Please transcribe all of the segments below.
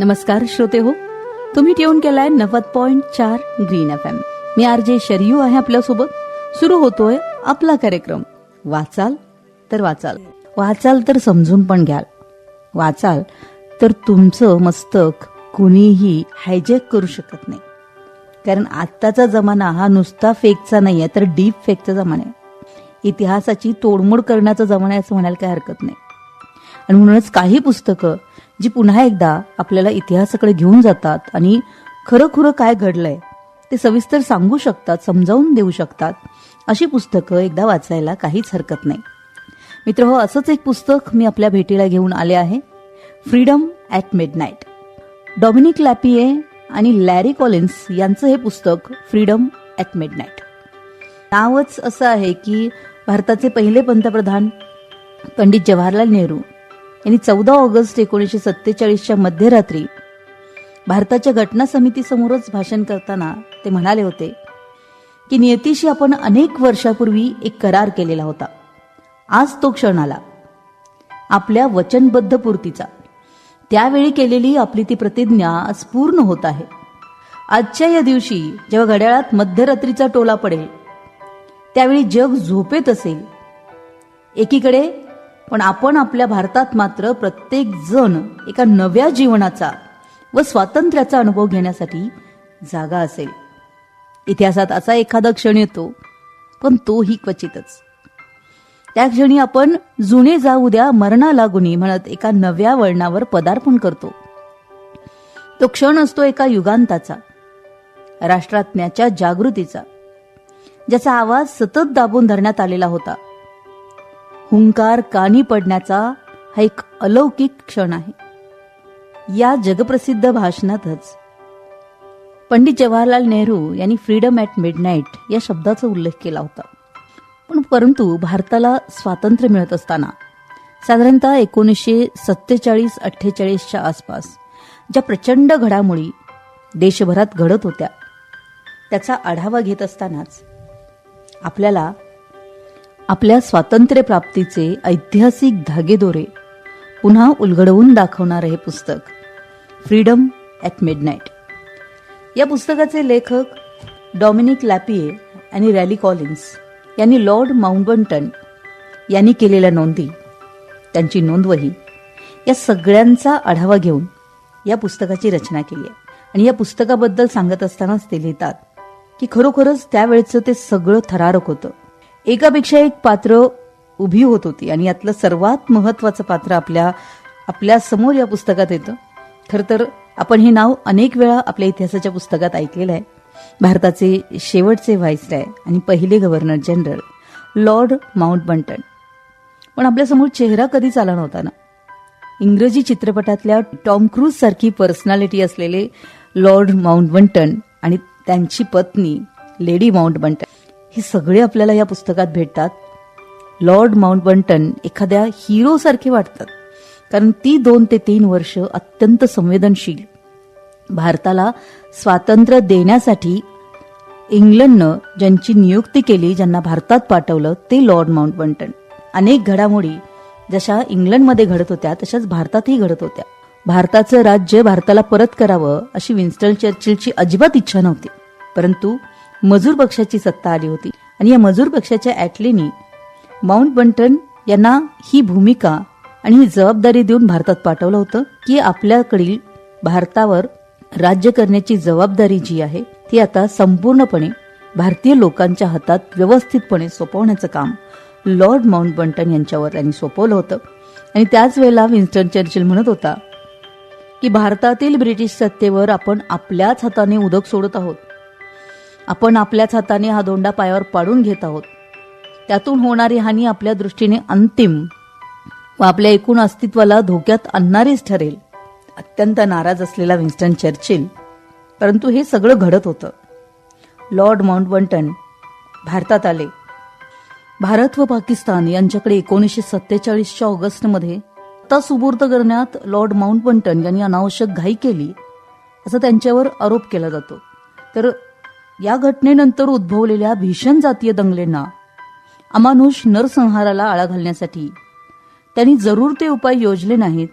नमस्कार श्रोते हो तुम्ही ट्यून केलाय नव्वद पॉइंट चार ग्रीन एफ एम. मी आर जे शरियू आहे आपल्यासोबत. सुरू होतोय आपला कार्यक्रम. वाचाल तर वाचाल. वाचाल तर समजून पण घ्याल. वाचाल तर तुमचं मस्तक कुणीही हायजॅक करू शकत नाही. कारण आत्ताचा जमाना हा नुसता फेकचा नाही आहे तर डीप फेकचा जमाना आहे. इतिहासाची तोडमोड करण्याचा जमाना आहे असं म्हणायला काही हरकत नाही. आणि म्हणूनच काही पुस्तकं जी पुन्हा एकदा आपल्याला इतिहासाकडे घेऊन जातात आणि खरं खुरं काय घडलंय ते सविस्तर सांगू शकतात समजावून देऊ शकतात अशी पुस्तकं एकदा वाचायला काहीच हरकत नाही. मित्र हो असंच एक पुस्तक मी आपल्या भेटीला घेऊन आले आहे Freedom at Midnight Dominique Lapierre आणि लॅरी कॉलिन्स यांचं हे पुस्तक फ्रीडम ॲट मिडनाईट नावच असं आहे की भारताचे पहिले पंतप्रधान पंडित जवाहरलाल नेहरू यांनी चौदा ऑगस्ट एकोणीसशे सत्तेचाळीसच्या मध्यरात्री भारताच्या घटना समितीसमोरच भाषण करताना ते म्हणाले होते की नियतीशी आपण अनेक वर्षापूर्वी एक करार केलेला होता. आज तो क्षण आला. आपल्या वचनबद्ध पूर्तीचा. त्यावेळी केलेली आपली ती प्रतिज्ञा आज पूर्ण होत आहे. आजच्या या दिवशी जेव्हा घड्याळात मध्यरात्रीचा टोला पडेल त्यावेळी जग झोपेत असेल. एकीकडे पण आपण आपल्या भारतात मात्र प्रत्येक जण एका नव्या जीवनाचा व स्वातंत्र्याचा अनुभव घेण्यासाठी जागा असेल. इतिहासात असा एखादा क्षण येतो पण तोही क्वचितच. त्या क्षणी आपण जुने जाऊ द्या मरणा लागुनी म्हणत एका नव्या वळणावर पदार्पण करतो. तो क्षण असतो एका युगांताचा राष्ट्रात्म्याच्या जागृतीचा ज्याचा आवाज सतत दाबून धरण्यात आलेला होता. हुंकार कानी पडण्याचा हा एक अलौकिक क्षण आहे. या जगप्रसिद्ध भाषणातच पंडित जवाहरलाल नेहरू यांनी फ्रीडम ॲट मिडनाईट या शब्दाचा उल्लेख केला होता. पण परंतु भारताला स्वातंत्र्य मिळत असताना साधारणतः एकोणीसशे सत्तेचाळीस अठ्ठेचाळीसच्या आसपास ज्या प्रचंड घडामोडी देशभरात घडत होत्या त्याचा आढावा घेत असतानाच आपल्याला आपल्या स्वातंत्र्यप्राप्तीचे ऐतिहासिक धागेदोरे पुन्हा उलगडवून दाखवणारं हे पुस्तक. फ्रीडम ॲट मिडनाईट या पुस्तकाचे लेखक डॉमिनिक लॅपिये आणि रॅली कॉलिन्स यांनी लॉर्ड माउंटबंटन यांनी केलेल्या नोंदी. त्यांची नोंदवही या सगळ्यांचा आढावा घेऊन या पुस्तकाची रचना केली आहे. आणि या पुस्तकाबद्दल सांगत असतानाच ते लिहितात की खरोखरच त्यावेळेचं ते सगळं थरारक होतं. एकापेक्षा एक पात्र उभी होत होती आणि यातलं सर्वात महत्वाचं पात्र आपल्या आपल्यासमोर या पुस्तकात येतं. खरं तर आपण हे नाव अनेक वेळा आपल्या इतिहासाच्या पुस्तकात ऐकलेलं आहे. भारताचे शेवटचे व्हाईसराय आणि पहिले गव्हर्नर जनरल लॉर्ड माउंटबंटन. पण आपल्यासमोर चेहरा कधीच आला नव्हता ना? इंग्रजी चित्रपटातल्या टॉम क्रूज सारखी पर्सनॅलिटी असलेले लॉर्ड माउंटबंटन आणि त्यांची पत्नी लेडी माउंटबंटन. ही सगळे आपल्याला या पुस्तकात भेटतात. लॉर्ड माउंटबंटन एखाद्या हिरोसारखे वाटतात. कारण ती दोन ते तीन वर्ष अत्यंत संवेदनशील. भारताला स्वातंत्र्य देण्यासाठी इंग्लंडनं ज्यांची नियुक्ती केली ज्यांना भारतात पाठवलं ते लॉर्ड माउंटबंटन. अनेक घडामोडी जशा इंग्लंडमध्ये घडत होत्या तशाच भारतातही घडत होत्या. भारताचं राज्य भारताला परत करावं अशी विन्स्टन चर्चिलची अजिबात इच्छा नव्हती. परंतु मजूर पक्षाची सत्ता आली होती. आणि या मजूर पक्षाच्या ॲटलीनी माउंट बंटन यांना ही भूमिका आणि ही जबाबदारी देऊन भारतात पाठवलं होतं की आपल्याकडील भारतावर राज्य करण्याची जबाबदारी जी आहे ती आता संपूर्णपणे भारतीय लोकांच्या हातात व्यवस्थितपणे सोपवण्याचं काम लॉर्ड माउंट बंटन यांच्यावर त्यांनी सोपवलं होतं. आणि त्याच वेळेला विन्स्टन चर्चिल म्हणत होता की भारतातील ब्रिटिश सत्तेवर आपण आपल्याच हाताने उदक सोडत आहोत. आपण आपल्याच हाताने हा दोंडा पायावर पाडून घेत आहोत. त्यातून होणारी हानी आपल्या दृष्टीने अंतिम व आपल्या एकूण अस्तित्वाला धोक्यात आणणारीच ठरेल. अत्यंत नाराज असलेला विन्स्टन चर्चिल. परंतु हे सगळं घडत होतं. लॉर्ड माउंटबंटन भारतात आले. भारत व पाकिस्तान यांच्याकडे एकोणीसशे सत्तेचाळीसच्या ऑगस्टमध्ये सत्ता सुबूर्त करण्यात लॉर्ड माउंटबंटन यांनी अनावश्यक घाई केली. असा त्यांच्यावर आरोप केला जातो. तर या घटनेनंतर उद्भवलेल्या भीषण जातीय दंगलेंना अमानुष नरसंहाराला आळा घालण्यासाठी त्यांनी जरूर ते उपाय योजले नाहीत.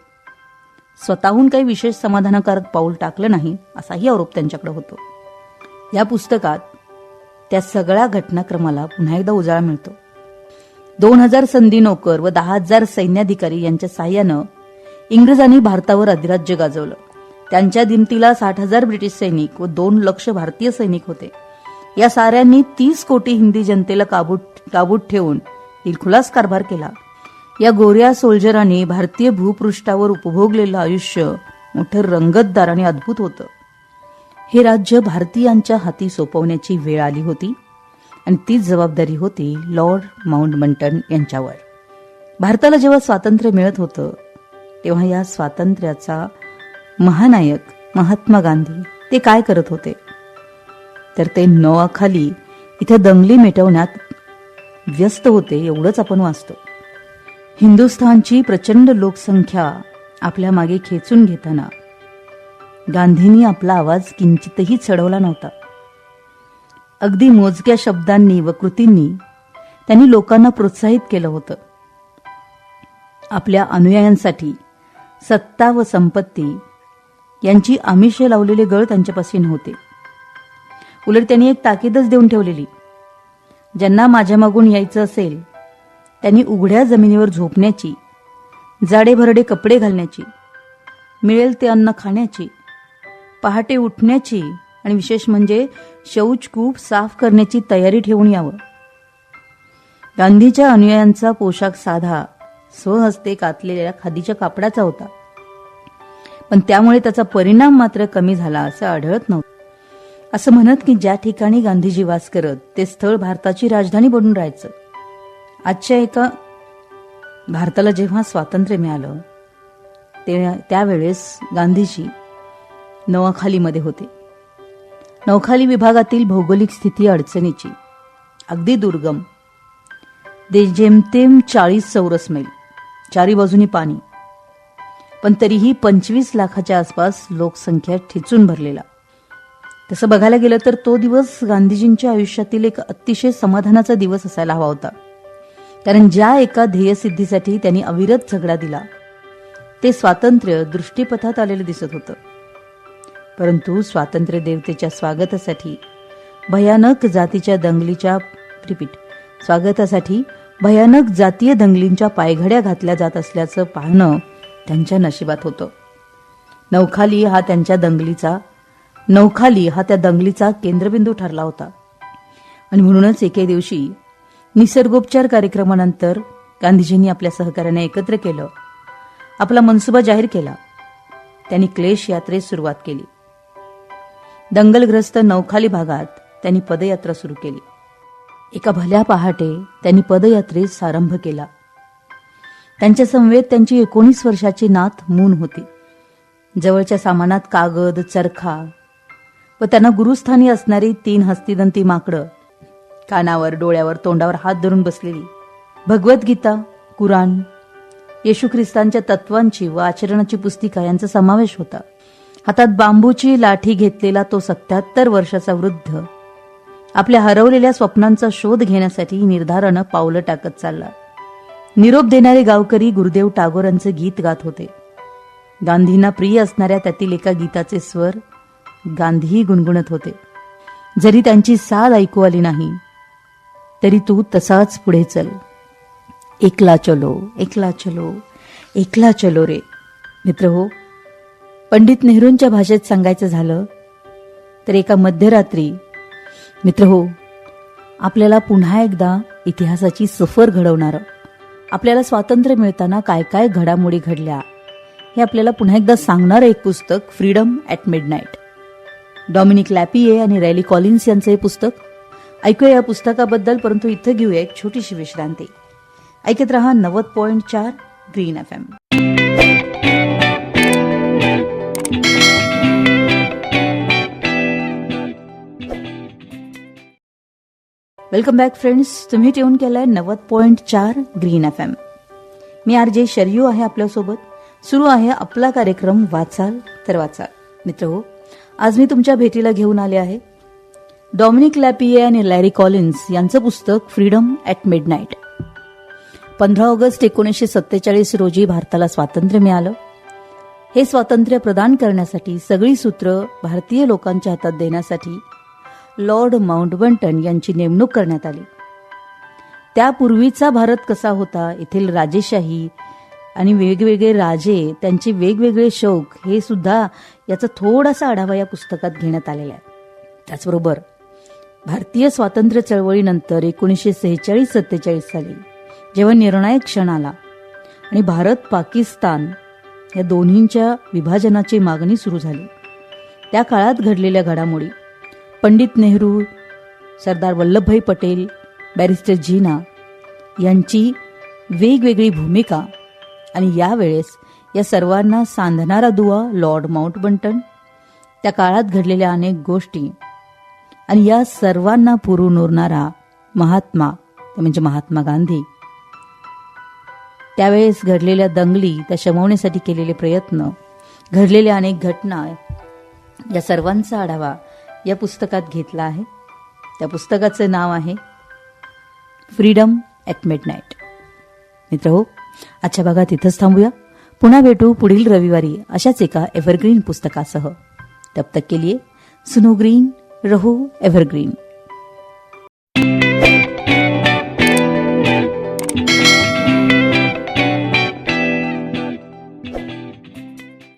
स्वतःहून काही विशेष समाधानकारक पाऊल टाकलं नाही असाही आरोप त्यांच्याकडे होतो. या पुस्तकात त्या सगळ्या घटनाक्रमाला पुन्हा एकदा उजाळा मिळतो. दोन हजार संधी नोकर व दहा हजार सैन्याधिकारी यांच्या सहाय्यानं इंग्रजांनी भारतावर अधिराज्य गाजवलं. त्यांच्या दिमतीला साठ हजार ब्रिटिश सैनिक व दोन लक्ष भारतीय सैनिक होते. या साऱ्यांनी तीस कोटी हिंदी जनतेला काबूत काबूत ठेवून दिलखुलास कारभार केला. या गोऱ्या सोल्जरांनी भारतीय भूपृष्ठावर उपभोगलेलं आयुष्य मोठं रंगतदार आणि अद्भुत होतं. हे राज्य भारतीयांच्या हाती सोपवण्याची वेळ आली होती आणि तीच जबाबदारी होती लॉर्ड माउंटबंटन यांच्यावर. भारताला जेव्हा स्वातंत्र्य मिळत होतं तेव्हा या स्वातंत्र्याचा महानायक महात्मा गांधी ते काय करत होते? तर ते नवाखाली इथे दंगली मिटवण्यात व्यस्त होते एवढंच आपण वाचतो. हिंदुस्थानची प्रचंड लोकसंख्या आपल्या मागे खेचून घेताना गांधींनी आपला आवाज किंचितही चढवला नव्हता. अगदी मोजक्या शब्दांनी व कृतींनी त्यांनी लोकांना प्रोत्साहित केलं होतं. आपल्या अनुयायांसाठी सत्ता व संपत्ती यांची आमिषे लावलेले गळ त्यांच्यापाशी नव्हते. उलट त्यांनी एक ताकीदच देऊन ठेवलेली. ज्यांना माझ्या मागून यायचं असेल त्यांनी उघड्या जमिनीवर झोपण्याची जाडे भरडे कपडे घालण्याची मिळेल ते अन्न खाण्याची पहाटे उठण्याची आणि विशेष म्हणजे शौचकूप साफ करण्याची तयारी ठेवून यावं. गांधीच्या अनुयायांचा पोशाख साधा स्वहस्ते कातलेल्या खादीच्या कापडाचा होता. पण त्यामुळे त्याचा परिणाम मात्र कमी झाला असं आढळत नव्हतं. असं म्हणत की ज्या ठिकाणी गांधीजी वास करत ते स्थळ भारताची राजधानी बनून राहायचं. आजच्या एका भारताला जेव्हा स्वातंत्र्य मिळालं ते त्यावेळेस गांधीजी नवाखालीमध्ये होते. नवखाली विभागातील भौगोलिक स्थिती अडचणीची अगदी दुर्गम. दे जेमतेम चाळीस चौरस मैल चारी बाजूनी पाणी पण तरीही पंचवीस लाखाच्या आसपास लोकसंख्या ठिचून भरलेला. तसं बघायला गेलं तर तो दिवस गांधीजींच्या आयुष्यातील एक अतिशय समाधानाचा दिवस असायला हवा होता. कारण ज्या एका ध्येयसिद्धीसाठी त्यांनी अविरत झगडा दिला ते स्वातंत्र्य दृष्टीपथात आलेलं दिसत होतं. परंतु स्वातंत्र्य देवतेच्या स्वागतासाठी भयानक जातीच्या दंगलीच्या रिपीट स्वागतासाठी भयानक जातीय दंगलींच्या पायघड्या घातल्या जात असल्याचं पाहणं त्यांच्या नशिबात होतं. नौखाली हा त्यांच्या दंगलीचा नौखाली हा त्या दंगलीचा केंद्रबिंदू ठरला होता. आणि म्हणूनच एके दिवशी निसर्गोपचार कार्यक्रमानंतर गांधीजींनी आपल्या सहकाऱ्यांना एकत्र केलं. आपला मनसुबा जाहीर केला. त्यांनी क्लेश यात्रेस सुरुवात केली. दंगलग्रस्त नौखाली भागात त्यांनी पदयात्रा सुरू केली. एका भल्या पहाटे त्यांनी पदयात्रेस प्रारंभ केला. त्यांच्या समवेत त्यांची एकोणीस वर्षाची नात मून होती. जवळच्या सामानात कागद चरखा व त्यांना गुरुस्थानी असणारी तीन हस्तिदंती माकडं कानावर डोळ्यावर तोंडावर हात धरून बसलेली. भगवद्गीता कुराण येशू ख्रिस्तांच्या तत्वांची व आचरणाची पुस्तिका यांचा समावेश होता. हातात बांबूची लाठी घेतलेला तो सत्याहत्तर वर्षाचा वृद्ध आपल्या हरवलेल्या स्वप्नांचा शोध घेण्यासाठी निर्धारानं पावलं टाकत चालला. निरोप देणारे गावकरी गुरुदेव टागोरांचे गीत गात होते. गांधींना प्रिय असणाऱ्या त्यातील एका गीताचे स्वर गांधीही गुणगुणत होते. जरी त्यांची साद ऐकू आली नाही तरी तू तसाच पुढे चल. एकला चलो एकला चलो एकला चलो रे. मित्र हो पंडित नेहरूंच्या भाषेत सांगायचं झालं तर एका मध्यरात्री मित्र हो आपल्याला पुन्हा एकदा इतिहासाची सफर घडवणारं. आपल्याला स्वातंत्र्य मिळताना काय काय घडामोडी घडल्या हे आपल्याला पुन्हा एकदा सांगणारं एक पुस्तक Freedom at Midnight Dominique Lapierre आणि रॅली कॉलिन्स यांचं हे पुस्तक. ऐकूया या पुस्तकाबद्दल परंतु इथं घेऊया एक छोटीशी विश्रांती. ऐकत रहा नव्वद पॉईंट चार green F M welcome back friends तुम्ही ट्यून केलंय नव्वद पॉईंट चार ग्रीन एफ एम मी आर जे शर्यू आहे आपल्यासोबत. सुरू आहे आपला कार्यक्रम वाचाल तर वाचाल. मित्र हो आज मी तुमच्या भेटीला घेऊन आले आहे. डॉमिनिक लॅपिये आणि लॅरी कॉलिन्स यांचं पुस्तक फ्रीडम ॲट मिडनाईट पंधरा ऑगस्ट एकोणीसशे सत्तेचाळीस रोजी भारताला स्वातंत्र्य मिळालं. हे स्वातंत्र्य प्रदान करण्यासाठी सगळी सूत्र भारतीय लोकांच्या हातात देण्यासाठी लॉर्ड माउंटबंटन यांची नेमणूक करण्यात आली. त्यापूर्वीचा भारत कसा होता येथील राजेशाही आणि वेगवेगळे राजे त्यांचे वेगवेगळे शौक हे सुद्धा याचा थोडासा आढावा या पुस्तकात घेण्यात आलेला आहे. त्याचबरोबर भारतीय स्वातंत्र्य चळवळीनंतर एकोणीसशे सेहेचाळीस सत्तेचाळीस साली जेव्हा निर्णायक क्षण आला आणि भारत पाकिस्तान या दोन्हींच्या विभाजनाची मागणी सुरू झाली त्या काळात घडलेल्या घडामोडी पंडित नेहरू सरदार वल्लभभाई पटेल बॅरिस्टर जीना यांची वेगवेगळी भूमिका आणि यावेळेस या सर्वांना सांधणारा दुवा लॉर्ड माउंटबंटन त्या काळात घडलेल्या अनेक गोष्टी आणि या सर्वांना पुरून उरणारा महात्मा म्हणजे महात्मा गांधी. त्यावेळेस घडलेल्या दंगली त्या शमवण्यासाठी केलेले प्रयत्न घडलेल्या अनेक घटना या सर्वांचा आढावा या पुस्तकात घेतला आहे. त्या पुस्तकाचं नाव आहे फ्रीडम ॲट मिड नाईट मित्र हो आजच्या भागात इथंच थांबूया. पुन्हा भेटू पुढील रविवारी अशाच एका एव्हरग्रीन पुस्तकासह. तब तक के लिए सुनो ग्रीन रहो एव्हरग्रीन